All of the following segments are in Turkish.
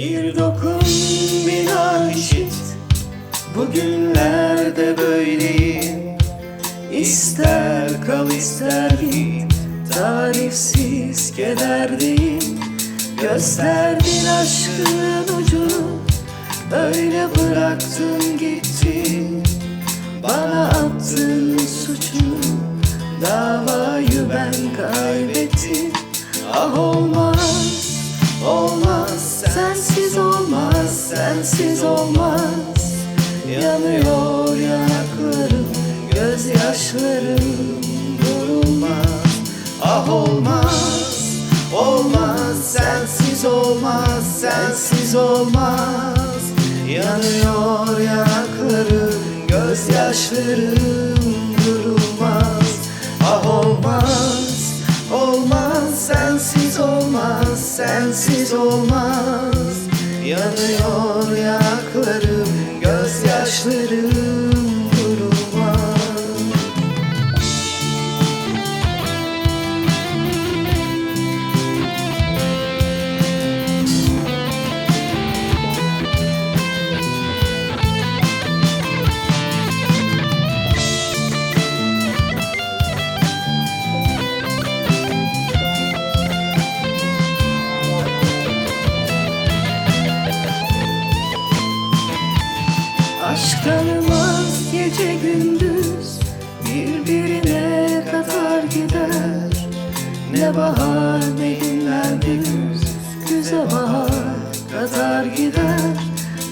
Bir dokun bina işit. Bugünlerde böyleyim İster kal ister git. Tarifsiz kederdeyim Gösterdin aşkın ucunu. Öyle bıraktın gittin sensiz olmaz sensiz olmaz. Yanıyor yanaklarım gözyaşlarım durulmaz. Ah olmaz olmaz. Sensiz olmaz sensiz olmaz. Yanıyor yanaklarım gözyaşlarım durulmaz. Ah olmaz olmaz. Sensiz sensiz olmaz. Yanıyor yanaklarım gözyaşlarım Aşk gece gündüz Birbirine katar gider. Ne bahar ne günler ne güz Güze bahar katar gider.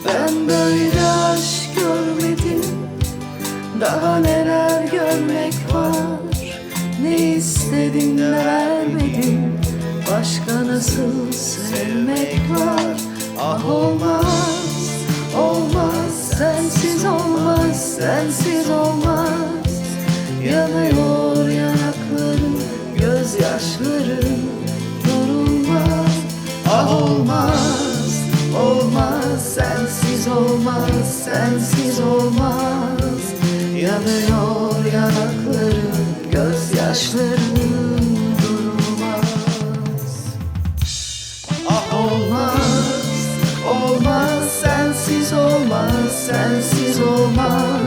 Ben böyle aşk görmedim Daha neler görmek var? Ne istedim ne vermedim Başka nasıl sevmek var? Ah olmaz sensiz olmaz. Yanıyor yanaklarım gözyaşlarım durulmaz. Ah olmaz olmaz sensiz olmaz sensiz olmaz. Yanıyor yanaklarım gözyaşlarım durulmaz. Ah olmaz, olmaz sensiz olmaz, sensiz olmaz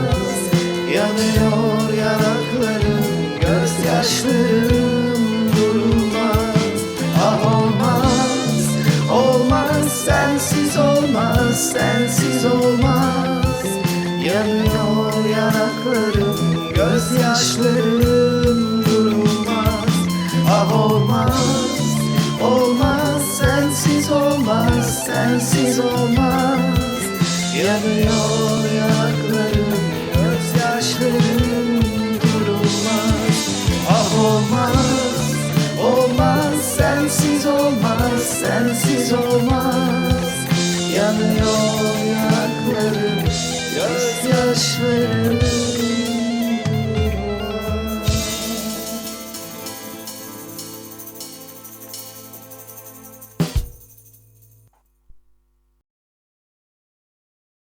Yanıyor yanaklarım, gözyaşlarım durulmaz Ah olmaz, olmaz sensiz olmaz, sensiz olmaz. Yanıyor yanaklarım, gözyaşlarım durulmaz Ah olmaz Olmaz sensiz olmaz sensiz olmaz. Yanıyor